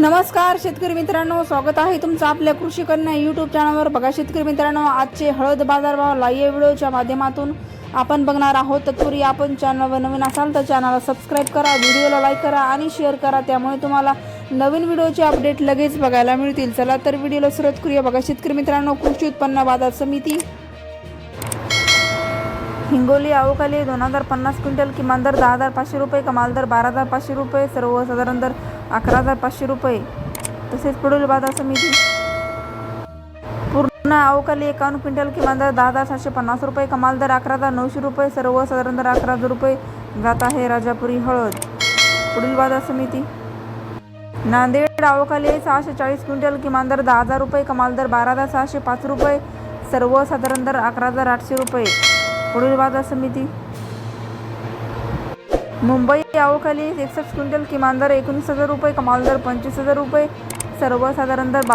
नमस्कार शेतकरी मित्रांनो. स्वागत आहे तुमचं आपल्या कृषी कन्या यूट्यूब चॅनलवर बघा शेतकरी मित्रांनो आजचे हळद बाजारभाव लाईव्ह व्हिडिओच्या माध्यमातून आपण बघणार आहोत. तत्पूर्वी आपण चॅनलवर नवीन असाल तर चॅनलला सबस्क्राईब करा व्हिडिओला लाईक करा आणि शेअर करा. त्यामुळे तुम्हाला नवीन व्हिडिओचे अपडेट लगेच बघायला मिळतील. चला तर व्हिडिओला सुरुवात करूया. बघा शेतकरी मित्रांनो कृषी उत्पन्न बाजार समिती. हिंगोली अवकाली दोन हजार पन्नास क्विंटल किमान दर दहा हजार पाचशे रुपये कमाल दर बारा हजार पाचशे रुपये सर्वसाधारण दर अकरा हजार पाचशे रुपये. तसेच पुढील बाजार समिती. पूर्ण अवकाली एकावन्न क्विंटल किमान दर दहा हजार सातशे पन्नास रुपये कमाल दर अकरा हजार नऊशे रुपये सर्वसाधारण दर अकरा हजार रुपये जात आहे राजापुरी हळद. पुढील बाजार समिती. नांदेड अवकाली सहाशे चाळीस क्विंटल किमान दर दहा हजार रुपये कमाल दर बारा हजार सहाशे पाच रुपये सर्वसाधारण दर अकरा हजार आठशे रुपये. पुढील बाजार समिती. मुंबई अवकाली एकसष्ट क्विंटल किमान दर एकोणीस हजार रुपये कमाल दर पंचवीस हजार रुपये सर्वसाधारण दर